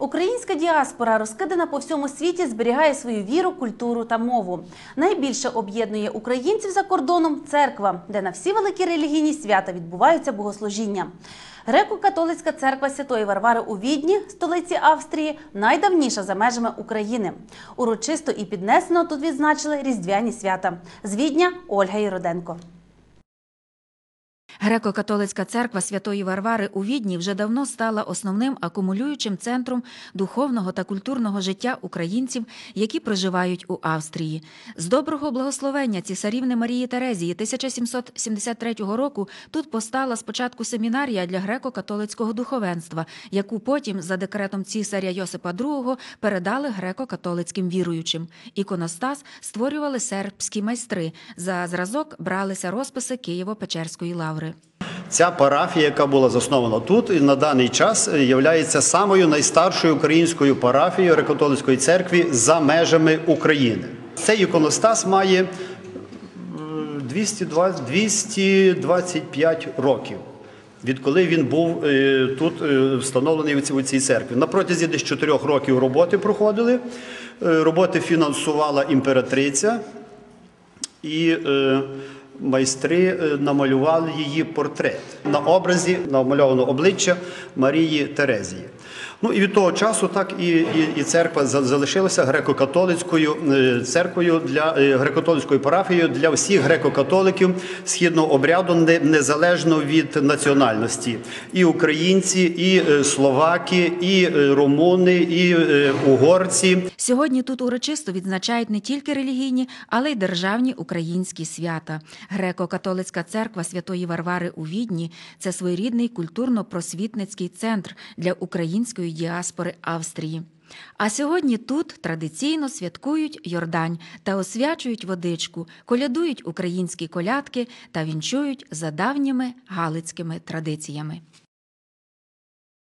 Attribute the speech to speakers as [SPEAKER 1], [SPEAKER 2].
[SPEAKER 1] Українська діаспора, розкидана по всьому світі, зберігає свою віру, культуру та мову. Найбільше об'єднує українців за кордоном церква, де на всі великі релігійні свята відбуваються богослужіння. Греко-католицька церква Святої Варвари у Відні, столиці Австрії, найдавніша за межами України. Урочисто і піднесено тут відзначили різдвяні свята. З Відня Ольга Єроденко.
[SPEAKER 2] Греко-католицька церква Святої Варвари у Відні вже давно стала основним акумулюючим центром духовного та культурного життя українців, які проживають у Австрії. З доброго благословення цісарівни Марії Терезії 1773 року тут постала спочатку семінарія для греко-католицького духовенства, яку потім за декретом цісаря Йосипа II передали греко-католицьким віруючим. Іконостас створювали сербські майстри. За зразок бралися розписи Києво-Печерської лаври.
[SPEAKER 3] Ця парафія, яка була заснована тут, і на даний час є самою найстаршою українською парафією Греко-католицької церкви за межами України. Цей іконостас має 220 225 років. Відколи він був е, тут е, встановлений у цій- церкві. На протязі десь 4 років роботи проходили. Е, Роботи фінансувала імператриця і майстри е, намалювали її портрет на образі намальовано обличчя Марії Терезії. Ну і від того часу так і, і, і церква за- залишилася греко-католицькою е, церквою для е, греко-католицькою парафією для всіх греко-католиків східного обряду, незалежно від національності. І українці, і словаки, і румуни, і угорці.
[SPEAKER 2] Сьогодні тут урочисто відзначають не тільки релігійні, але й державні українські свята. Греко-католицька церква Святої Варвари у Відні це своєрідний культурно-просвітницький центр для української діаспори Австрії. А сьогодні тут традиційно святкують Йордань та освячують водичку, колядують українські колядки та вінчують за давніми галицькими традиціями.